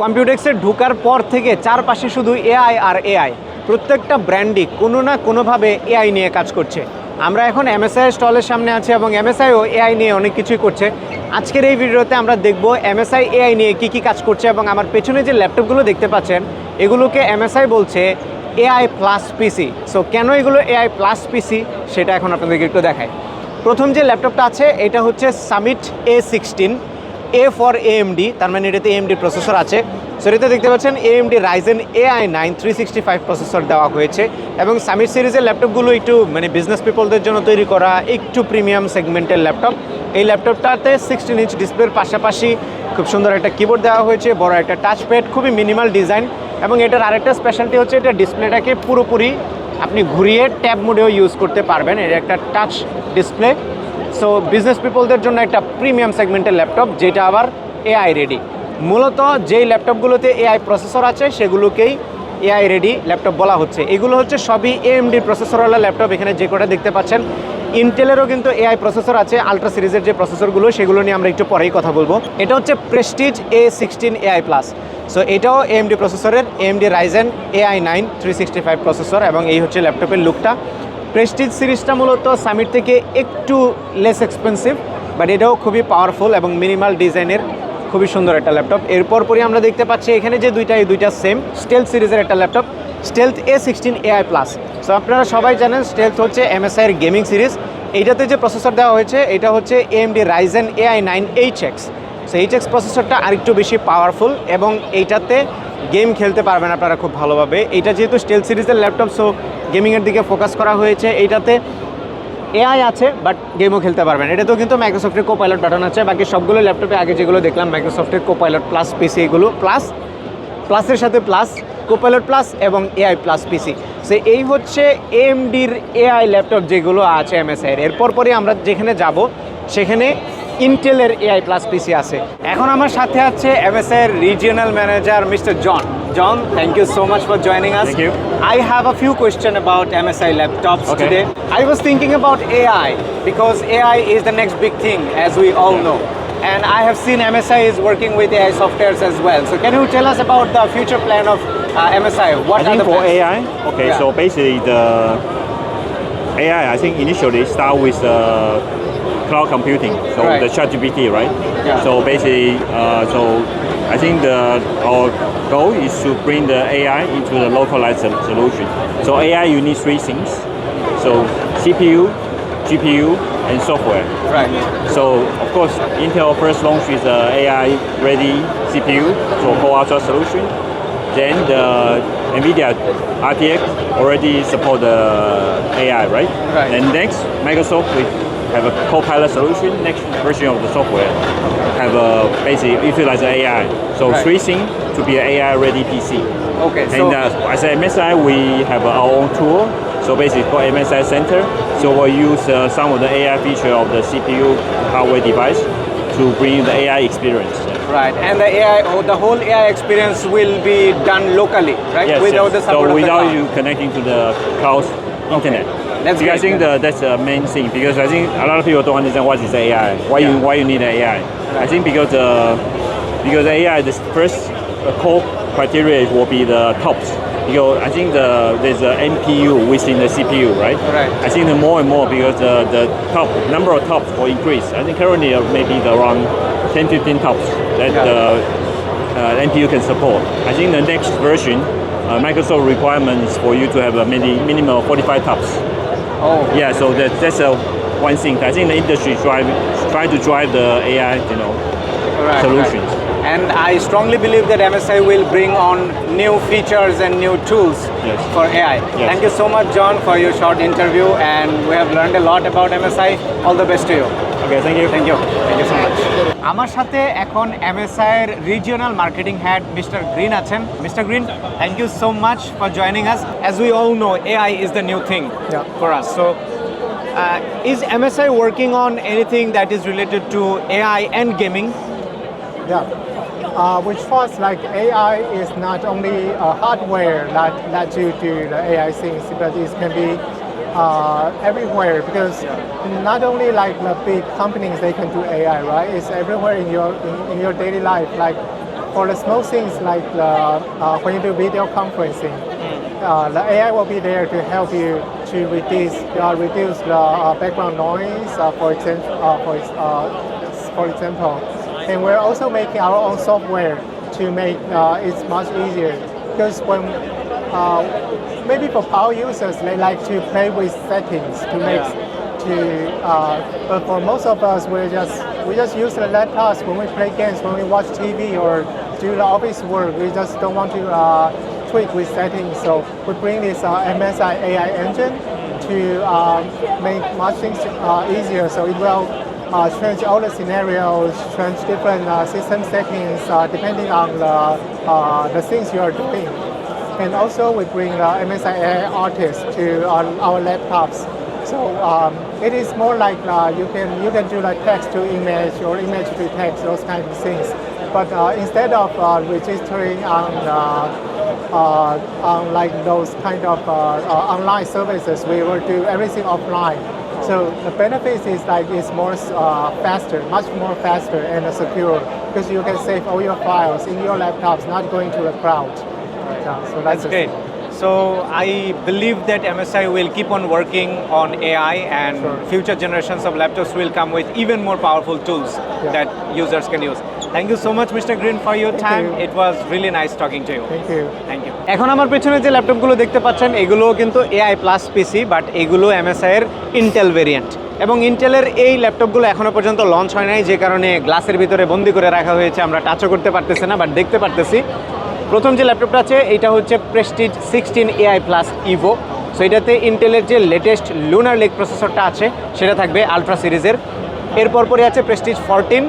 কম্পিউটেক্সে ঢোকার পর থেকে চারপাশে শুধু এআই আর এআই। প্রত্যেকটা ব্র্যান্ডই কোনো না কোনোভাবে এআই নিয়ে কাজ করছে। আমরা এখন এমএসআই স্টলের সামনে আছি এবং এমএসআইও এআই নিয়ে অনেক কিছুই করছে। আজকের এই ভিডিওতে আমরা দেখব এমএসআই, এআই নিয়ে কী কী কাজ করছে এবং আমার পেছনে যে ল্যাপটপগুলো দেখতে পাচ্ছেন, এগুলোকে এমএসআই বলছে এআই প্লাস পিসি। সো কেন এগুলো এআই প্লাস পিসি সেটা এখন আপনাদেরকে একটু দেখায় প্রথম যে ল্যাপটপটা আছে, এটা হচ্ছে Summit A sixteen A for AMD তার মানে এটাতে এএমডি প্রসেসর আছে। সো এটাতে দেখতে পাচ্ছেন AMD Ryzen AI nine three sixty five processor দেওয়া হয়েছে এবং সামিট সিরিজের ল্যাপটপগুলো একটু মানে বিজনেস পিপলদের জন্য তৈরি করা একটু প্রিমিয়াম সেগমেন্টের ল্যাপটপ এই ল্যাপটপটাতে সিক্সটিন ইঞ্চ ডিসপ্লের পাশাপাশি খুব সুন্দর একটা কিবোর্ড দেওয়া হয়েছে, বড় একটা টাচ প্যাড খুবই মিনিমাল ডিজাইন এবং এটার আরেকটা স্পেশালিটি হচ্ছে এটা ডিসপ্লেটাকে পুরোপুরি আপনি ঘুরিয়ে ট্যাব মোডেও ইউজ করতে পারবেন। এটা একটা টাচ ডিসপ্লে সো বিজনেস পিপলদের জন্য একটা প্রিমিয়াম সেগমেন্টের ল্যাপটপ যেটা আবার এআই রেডি মূলত যেই ল্যাপটপগুলোতে এআই প্রসেসর আছে, সেগুলোকেই এআই রেডি ল্যাপটপ বলা হচ্ছে। এগুলো হচ্ছে সবই এএমডি প্রসেসরওয়ালা ল্যাপটপ এখানে যে কটা দেখতে পাচ্ছেন। ইন্টেলেরও কিন্তু এআই প্রসেসর আছে আলট্রা সিরিজের যে প্রসেসরগুলো সেগুলো নিয়ে আমরা একটু পরেই কথা বলব। এটা হচ্ছে Prestige A sixteen AI plus so এটাও এএমডি প্রসেসরের AMD Ryzen AI nine three sixty five processor এবং এই হচ্ছে ল্যাপটপের লুকটা প্রেস্টিজ সিরিজটা মূলত সামিট থেকে একটু লেস এক্সপেন্সিভ বাট এটাও খুবই পাওয়ারফুল এবং মিনিমাল ডিজাইনের খুবই সুন্দর একটা ল্যাপটপ এরপর পরই আমরা দেখতে পাচ্ছি এখানে যে দুইটা এই দুইটা সেম স্টেলথ সিরিজের একটা laptop Stealth A sixteen AI plus so আপনারা সবাই জানেন স্টেলথ হচ্ছে এমএসআইয়ের গেমিং সিরিজ এইটাতে যে প্রসেসর দেওয়া হয়েছে, এটা হচ্ছে AMD Ryzen AI nine H X so H X প্রসেসরটা আরেকটু বেশি পাওয়ারফুল এবং এইটাতে গেম খেলতে পারবেন আপনারা খুব ভালোভাবে। এইটা যেহেতু স্টেল সিরিজের ল্যাপটপ সো গেমিংয়ের দিকে ফোকাস করা হয়েছে। এইটাতে এআই আছে, বাট গেমও খেলতে পারবেন। এটাতেও কিন্তু মাইক্রোসফটের কো পাইলট বাটন আছে। বাকি সবগুলো ল্যাপটপে আগে যেগুলো দেখলাম মাইক্রোসফটের কো পাইলট প্লাস পিসি এগুলো। প্লাস প্লাসের সাথে প্লাস কোপাইলট প্লাস এবং এআই প্লাস পিসি সে এই হচ্ছে এমডির এআই ল্যাপটপ যেগুলো আছে এমএসআইয়ের এরপর পরে আমরা যেখানে যাব, সেখানে ইন্টেলের এআই প্লাস পিসি আছে এখন আমার সাথে আছে এমএসআইয়ের regional manager Mister John John thank you so much for joining us Thank you. I have a few questions about MSI laptops Okay. today. I was thinking about AI because AI is the next big thing, as we all know. And I have seen MSI is working with AI softwares as well. So can you tell us about the future plan of uh, MSI? What I are think the for plans? AI, okay, Yeah. so basically the AI, I think initially start with uh, cloud computing, so Right. the ChatGPT, right? Yeah. So basically, uh, so I think the our goal is to bring the AI into the localized solution. So AI, you need three things. So CPU, GPU, and software. Right. So of course, Intel first launched with the AI-ready CPU for Core Ultra solution. Then the NVIDIA RTX already support the AI, right? Right. And next, Microsoft will have a co-pilot solution. Next version of the software have a basically utilize the AI. So Right. three things to be an AI-ready PC. Okay. So, And uh, as a MSI, we have our own tool. So basically, called MSI Center. So we'll use uh, some of the AI feature of the CPU hardware device to bring the AI experience. right. And the AI, oh, the whole AI experience will be done locally, right? Yes, Without yes. the support so without you connecting to the cloud internet. That's because I think the, that's the main thing because I think a lot of people don't understand what is AI. Why Yeah. you why you need AI? I think because uh, because AI the first uh, core criteria will be the tops. Because I think the there's a NPU within the CPU, right? Right. I think the more and more because the, the top number of tops will increase. I think currently uh, maybe the around 10, 15 tops that Yeah. the uh, NPU can support. I think the next version, uh, Microsoft requirements for you to have a mini, minimum of 45 tops. Oh, Yeah, so that, that's a one thing. I think the industry drive try to drive the AI, you know, right, solutions. right. And I strongly believe that MSI will bring on new features and new tools Yes. for AI. Yes. Thank you so much, John, for your short interview, and we have learned a lot about MSI. All the best to you. Okay, thank you. Thank you thank you so much আমার সাথে এখন MSI এর regional marketing head mister Green আছেন mister Green thank you so much for joining us as we all know AI is the new thing. For us so is MSI working on anything that is related to AI and gaming Yeah. Uh, which first, like AI is not only a hardware that lets you do the AI things, but it can be uh, everywhere because not only like the big companies they can do AI, right? It's everywhere in your in, in your daily life. Like for the small things like uh, uh, when you do video conferencing, uh, the AI will be there to help you to reduce uh, reduce the uh, background noise, uh, for example. Uh, for, uh, for example, and we're also making our own software to make uh, it much easier because when uh, maybe for power users they like to play with settings to make yeah. to uh, but for most of us we just we just use the laptops when we play games when we watch TV or do the office work. We just don't want to uh, tweak with settings. So we bring this uh, MSI AI engine to um, make much things uh, easier. So it will uh, change all the scenarios change different uh, system settings uh, depending on the uh, the things you are doing and also we bring the MSI AI artist to our, our laptops. So um, it is more like uh, you can you can do like text to image or image to text those kind of things. But uh, instead of uh, registering on uh, uh, on like those kind of uh, uh, online services, we will do everything offline. So the benefits is like it's more uh, faster, much more faster and secure because you can save all your files in your laptops, not going to the cloud. Yeah, so that's, That's great. So I believe that MSI will keep on working on AI and Sure. future generations of laptops will come with even more powerful tools yeah. that users can use. Thank you so much, Mr. Green, for your Thank time. you. It was really nice talking to you. Thank you. Thank you এখন আমার পেছনে যে ল্যাপটপগুলো দেখতে পাচ্ছেন এগুলো কিন্তু AI plus PC but এগুলো এমএসআই এর ইন্টেল ভেরিয়েন্ট এবং ইন্টেলের এই ল্যাপটপগুলো এখনও পর্যন্ত লঞ্চ হয় নাই যে কারণে গ্লাসের ভিতরে বন্দি করে রাখা হয়েছে আমরা টাচও করতে পারতেছি না বাট দেখতে পারতেছি প্রথম যে ল্যাপটপটা আছে, এটা হচ্ছে Prestige sixteen AI plus Evo so এটাতে ইন্টেলের যে লেটেস্ট লুনার লেক প্রসেসরটা আছে, সেটা থাকবে আলট্রা সিরিজের এরপর পরে আছে প্রেস্টিজ ফরটিন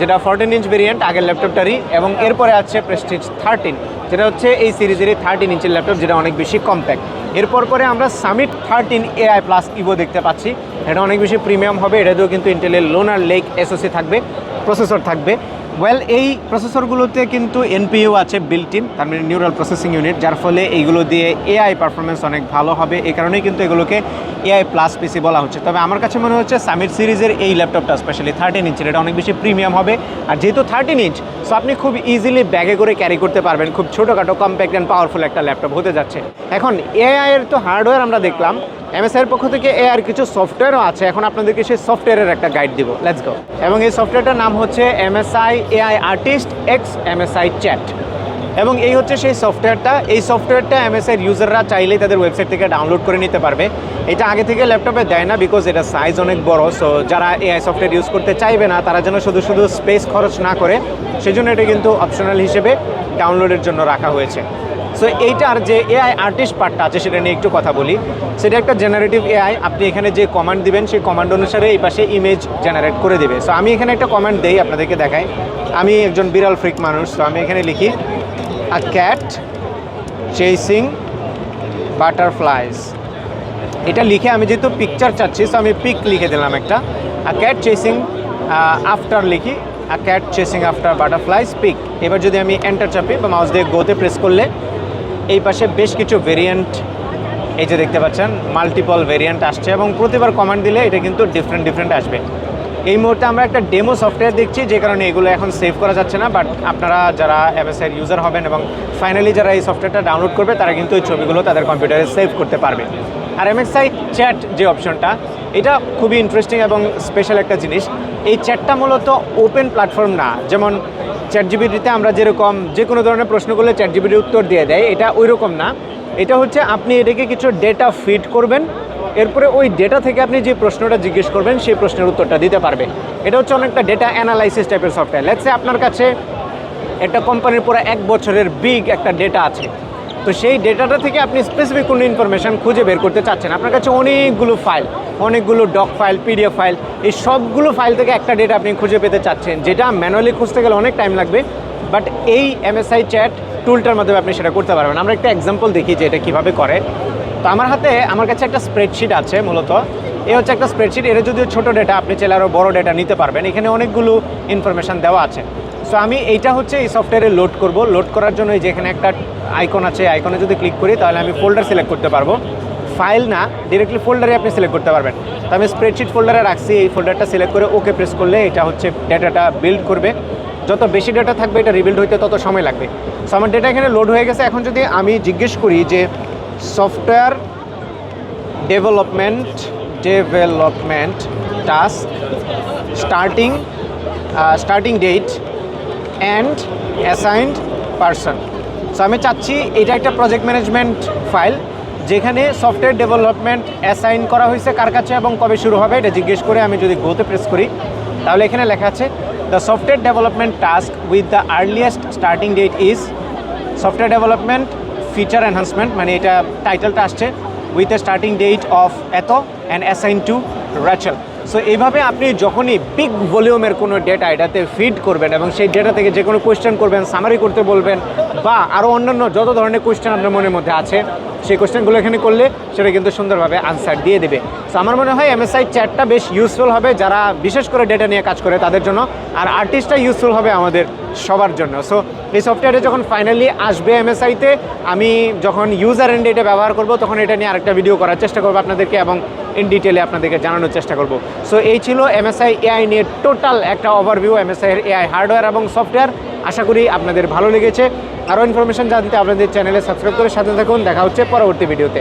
যেটা ফোরটিন ইঞ্চ ভেরিয়েন্ট আগের ল্যাপটপটারই, এবং এরপরে আছে প্রেস্টিজ থার্টিন যেটা হচ্ছে এই সিরিজেরই থার্টিন ইঞ্চের ল্যাপটপ, যেটা অনেক বেশি কম্প্যাক্ট এরপর পরে আমরা Summit thirteen AI plus Evo দেখতে পাচ্ছি। এটা অনেক বেশি প্রিমিয়াম হবে, এটাতেও কিন্তু ইন্টেলের লোনার লেক এসওসি থাকবে প্রসেসর থাকবে। ওয়েল এই প্রসেসরগুলোতে কিন্তু এনপিইউ আছে বিল্ট ইন তার মানে নিউরাল প্রসেসিং ইউনিট যার ফলে এইগুলো দিয়ে এআই পারফরমেন্স অনেক ভালো হবে। এই কারণেই কিন্তু এগুলোকে এআই প্লাস পিসি বলা হচ্ছে। তবে আমার কাছে মনে হচ্ছে সামিট সিরিজের এই ল্যাপটপটা স্পেশালি থার্টিন ইঞ্চের এটা অনেক বেশি প্রিমিয়াম হবে। আর যেহেতু থার্টিন ইঞ্চ সো আপনি খুব ইজিলি ব্যাগে করে ক্যারি করতে পারবেন। খুব ছোটোখাটো কম্প্যাক্ট অ্যান্ড পাওয়ারফুল একটা ল্যাপটপ হতে যাচ্ছে। এখন এআই এর তো হার্ডওয়্যার আমরা দেখলাম। এমএসআই এর পক্ষ থেকে এ আর কিছু সফটওয়্যারও আছে। এখন আপনাদেরকে সেই সফটওয়্যারের একটা গাইড দিব। লেটস গো এবং এই সফটওয়্যারটার নাম হচ্ছে MSI AI Artist X MSI Chat. এবং এই হচ্ছে সেই সফটওয়্যারটা এই সফটওয়্যারটা এমএসআই ইউজাররা চাইলেই তাদের ওয়েবসাইট থেকে ডাউনলোড করে নিতে পারবে। এটা আগে থেকে ল্যাপটপে দেয় না বিকজ এটা সাইজ অনেক বড়। সো যারা এআই সফটওয়্যার ইউজ করতে চাইবে না, তারা যেন শুধু শুধু স্পেস খরচ না করে, সেজন্য এটা কিন্তু অপশনাল হিসেবে ডাউনলোডের জন্য রাখা হয়েছে। সো এইটার যে এআই আর্টিস্ট পার্টটা আছে, সেটা নিয়ে একটু কথা বলি। সেটা একটা জেনারেটিভ এআই আপনি এখানে যে কমান্ড দিবেন, সেই কমান্ড অনুসারে এই পাশে ইমেজ জেনারেট করে দেবে। সো আমি এখানে একটা কমান্ড দেই আপনাদেরকে দেখাই। আমি একজন বিড়াল ফ্রিক মানুষ তো আমি এখানে লিখি আ ক্যাট চেসিং বাটারফ্লাইজ এটা লিখে আমি যেহেতু পিকচার চাচ্ছি সো আমি পিক লিখে দিলাম একটা। আ ক্যাট চেসিং আফটার লিখি a cat chasing after butterflies pic এবার যদি আমি এন্টার চাপি বা মাউস দিয়ে গোতে প্রেস করলে এই পাশে বেশ কিছু ভেরিয়েন্ট এই যে দেখতে পাচ্ছেন মাল্টিপল ভেরিয়েন্ট আসছে এবং প্রতিবার কমান্ড দিলে এটা কিন্তু ডিফারেন্ট ডিফারেন্ট আসবে। এই মুহূর্তে আমরা একটা ডেমো সফটওয়্যার দেখছি, যে কারণে এগুলো এখন সেভ করা যাচ্ছে না বাট আপনারা যারা এমএসআইয়ের ইউজার হবেন এবং ফাইনালি যারা এই সফটওয়্যারটা ডাউনলোড করবে, তারা কিন্তু এই ছবিগুলো তাদের কম্পিউটারে সেভ করতে পারবে। আর এমএসআই চ্যাট যে অপশনটা এটা খুবই ইন্টারেস্টিং এবং স্পেশাল একটা জিনিস। এই চ্যাটটা মূলত ওপেন প্ল্যাটফর্ম না, যেমন চ্যাট জিবিটিতে আমরা যেরকম যে কোনো ধরনের প্রশ্ন করলে চ্যাট জিবিটি উত্তর দিয়ে দেয়, এটা ওই রকম না। এটা হচ্ছে আপনি এটাকে কিছু ডেটা ফিড করবেন, এরপরে ওই ডেটা থেকে আপনি যে প্রশ্নটা জিজ্ঞেস করবেন, সেই প্রশ্নের উত্তরটা দিতে পারবে এটা হচ্ছে অনেকটা ডেটা অ্যানালাইসিস টাইপের সফটওয়্যার লেটসে আপনার কাছে একটা কোম্পানির পুরো এক বছরের বিগ একটা ডেটা আছে। তো সেই ডেটাটা থেকে আপনি স্পেসিফিক কোনো ইনফরমেশন খুঁজে বের করতে চাচ্ছেন। আপনার কাছে অনেকগুলো ফাইল অনেকগুলো ডক ফাইল পিডিএফ ফাইল এই সবগুলো ফাইল থেকে একটা ডেটা আপনি খুঁজে পেতে চাচ্ছেন, যেটা ম্যানুয়ালি খুঁজতে গেলে অনেক টাইম লাগবে বাট এই এমএসআই চ্যাট টুলটার মাধ্যমে আপনি সেটা করতে পারবেন। আমরা একটা এক্সাম্পল দেখি যে এটা কীভাবে করে। তো আমার হাতে, আমার কাছে একটা স্প্রেডশিট আছে মূলত। এ হচ্ছে একটা স্প্রেডশিট এটা যদিও ছোটো ডেটা আপনি চাইলে আরও বড় ডেটা নিতে পারবেন। এখানে অনেকগুলো ইনফরমেশন দেওয়া আছে। সো আমি এইটা হচ্ছে এই সফটওয়্যারে লোড করব। লোড করার জন্য এই যে একটা আইকন আছে আইকনে যদি ক্লিক করি, তাহলে আমি ফোল্ডার সিলেক্ট করতে পারব। ফাইল না ডিরেক্টলি ফোল্ডারে আপনি সিলেক্ট করতে পারবেন। তো আমি স্প্রেডশিট ফোল্ডারে রাখছি, এই ফোল্ডারটা সিলেক্ট করে ওকে প্রেস করলে এটা হচ্ছে ডেটাটা বিল্ড করবে। যত বেশি ডেটা থাকবে, এটা রিবিল্ড হইতে তত সময় লাগবে। সো আমার ডেটা এখানে লোড হয়ে গেছে। এখন যদি আমি জিজ্ঞেস করি যে software development development task starting starting date and assigned person so আমি চাচ্ছি এটা একটা প্রজেক্ট ম্যানেজমেন্ট ফাইল যেখানে সফটওয়্যার ডেভেলপমেন্ট অ্যাসাইন করা হয়েছে কার কাছে এবং কবে শুরু হবে এটা জিজ্ঞেস করে আমি যদি গোতে প্রেস করি, তাহলে এখানে লেখা আছে the software development task with the earliest starting date is software development feature enhancement মানে এটা টাইটেলটা আসছে with the starting date of এত and assign to Rachel so এইভাবে আপনি যখনই বিগ ভলিউমের কোনো ডেটা এটাতে ফিড করবেন এবং সেই ডেটা থেকে যে কোনো কোয়েশ্চেন করবেন সামারি করতে বলবেন বা আরও অন্যান্য যত ধরনের কোয়েশ্চেন আপনার মনের মধ্যে আছে, সেই কোয়েশ্চেনগুলো এখানে করলে সেটা কিন্তু সুন্দরভাবে আনসার দিয়ে দেবে। সো আমার মনে হয় এমএসআই চ্যাটটা বেশ ইউজফুল হবে যারা বিশেষ করে ডেটা নিয়ে কাজ করে তাদের জন্য আর আর্টিস্টটা ইউজফুল হবে আমাদের সবার জন্য। সো এই সফটওয়্যারটা যখন ফাইনালি আসবে এমএসআইতে আমি যখন ইউজার এন্ড এটা ব্যবহার করব, তখন এটা নিয়ে আরেকটা ভিডিও করার চেষ্টা করব আপনাদেরকে এবং ইন ডিটেলে আপনাদেরকে জানানোর চেষ্টা করব। সো এই ছিল এমএসআই এআই নিয়ে টোটাল একটা ওভারভিউ এমএসআই এর এআই হার্ডওয়্যার এবং সফটওয়্যার আশা করি আপনাদের ভালো লেগেছে। আরও ইনফরমেশন জানতে আপনাদের চ্যানেলে সাবস্ক্রাইব করে সাথে থাকুন। দেখা হচ্ছে পরবর্তী ভিডিওতে